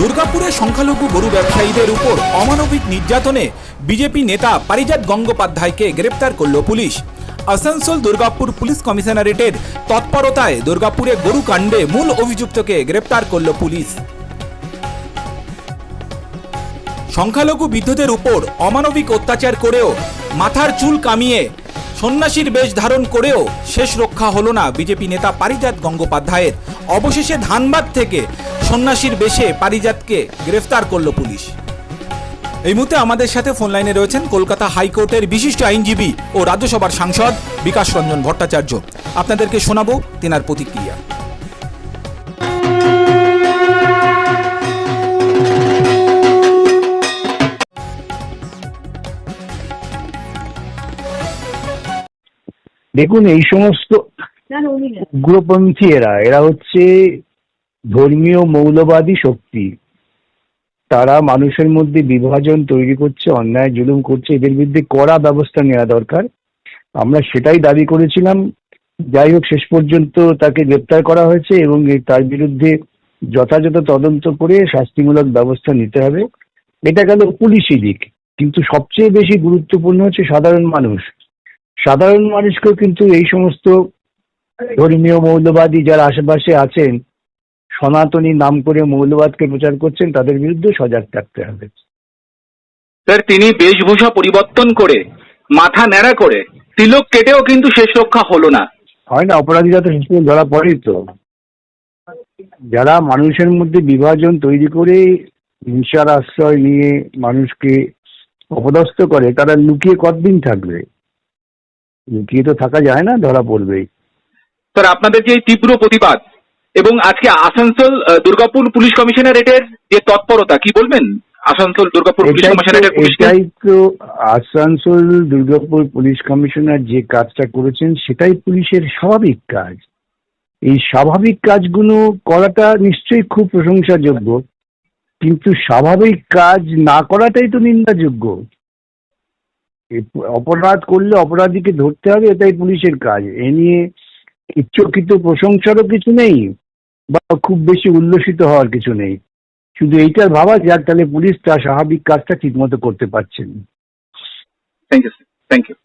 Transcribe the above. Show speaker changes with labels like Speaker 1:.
Speaker 1: দুর্গাপুরে সংখ্যালঘু গরু ব্যবসায়ীদের উপর অমানবিক নির্যাতনে বিজেপি নেতা পারিজাত গঙ্গোপাধ্যায়কে গ্রেপ্তার করল পুলিশ। আসানসোল দুর্গাপুর পুলিশ কমিশনারেটের তৎপরতায় দুর্গাপুরে গরু কাণ্ডে মূল অভিযুক্তকে গ্রেপ্তার করল পুলিশ। সংখ্যালঘু বিদ্ধদের উপর অমানবিক অত্যাচার করেও মাথার চুল কামিয়ে সন্ন্যাসীর বেশ ধারণ করেও শেষ রক্ষা হলো না বিজেপি নেতা পারিজাত গঙ্গোপাধ্যায়ের। অবশেষে ধানবাদ থেকে সন্ন্যাসীর বেশে পারিজাতকে গ্রেফতার করল পুলিশ। এই মুহূর্তে আমাদের সাথে ফোন লাইনে রয়েছেন কলকাতা হাইকোর্টের বিশিষ্ট আইনজীবী ও রাজ্যসভার সাংসদ বিকাশ রঞ্জন ভট্টাচার্য। আপনাদেরকে শোনাবো তেনার প্রতিক্রিয়া।
Speaker 2: দেখুন এই সমস্ত উগ্রপন্থী এরা এরা হচ্ছে ধর্মীয় মৌলবাদী শক্তি। তারা মানুষের মধ্যে বিভাজন তৈরি করছে, অন্যায় জুলুম করছে, এদের বিরুদ্ধে কড়া ব্যবস্থা নেওয়া দরকার। আমরা সেটাই দাবি করেছিলাম। যাই হোক, শেষ পর্যন্ত তাকে গ্রেপ্তার করা হয়েছে এবং তার বিরুদ্ধে যথাযথ তদন্ত করে শাস্তিমূলক ব্যবস্থা নিতে হবে। এটা গেল পুলিশি দিক। কিন্তু সবচেয়ে বেশি গুরুত্বপূর্ণ হচ্ছে সাধারণ মানুষ। সাধারণ মানুষকেও কিন্তু এই সমস্ত ধর্মীয় মৌলবাদী যারা আশেপাশে আছেন সনাতনী নাম করে মৌলবাদকে প্রচার করছেন তাদের বিরুদ্ধে সজাগ থাকতে হবে।
Speaker 3: স্যার তিনি বেশভূষা পরিবর্তন করে মাথা ন্যাড়া করে তিলক কেটেও কিন্তু শেষ রক্ষা হলো না।
Speaker 2: হয় না অপরাধীরা তো শেষ ধরা পড়েই তো। যারা মানুষের মধ্যে বিভাজন তৈরি করে হিংসার আশ্রয় নিয়ে মানুষকে অপদস্থ করে তারা লুকিয়ে কতদিন থাকবে? লুকিয়ে তো থাকা যায় না ধরা পড়বেই।
Speaker 3: স্যার আপনাদের যে এই তীব্র প্রতিবাদ এবং আজকে আসানসোল দুর্গাপুর পুলিশ কমিশনারেটের যে তৎপরতা কি বলবেন? আসানসোল দুর্গাপুর পুলিশ কমিশনারেটের
Speaker 2: এটাই তো আসানসোল দুর্গাপুর পুলিশ কমিশনার যে কাজটা করেছেন সেটাই পুলিশের স্বাভাবিক কাজ। এই স্বাভাবিক কাজগুলো করাটা নিশ্চয়ই খুব প্রশংসাযোগ্য কিন্তু স্বাভাবিক কাজ না করাটাই তো নিন্দাযোগ্য। অপরাধ করলে অপরাধীকে ধরতে হবে এটাই পুলিশের কাজ। এ নিয়ে ইচ্ছকিত প্রশংসারও কিছু নেই। বা খুব বেশি উল্লসিত হওয়ার কিছু নেই। শুধু এইটার ভাবা যাক তাহলে পুলিশ তার স্বাভাবিক কাজটা ঠিকমতো করতে পারছেন
Speaker 3: thank you sir thank you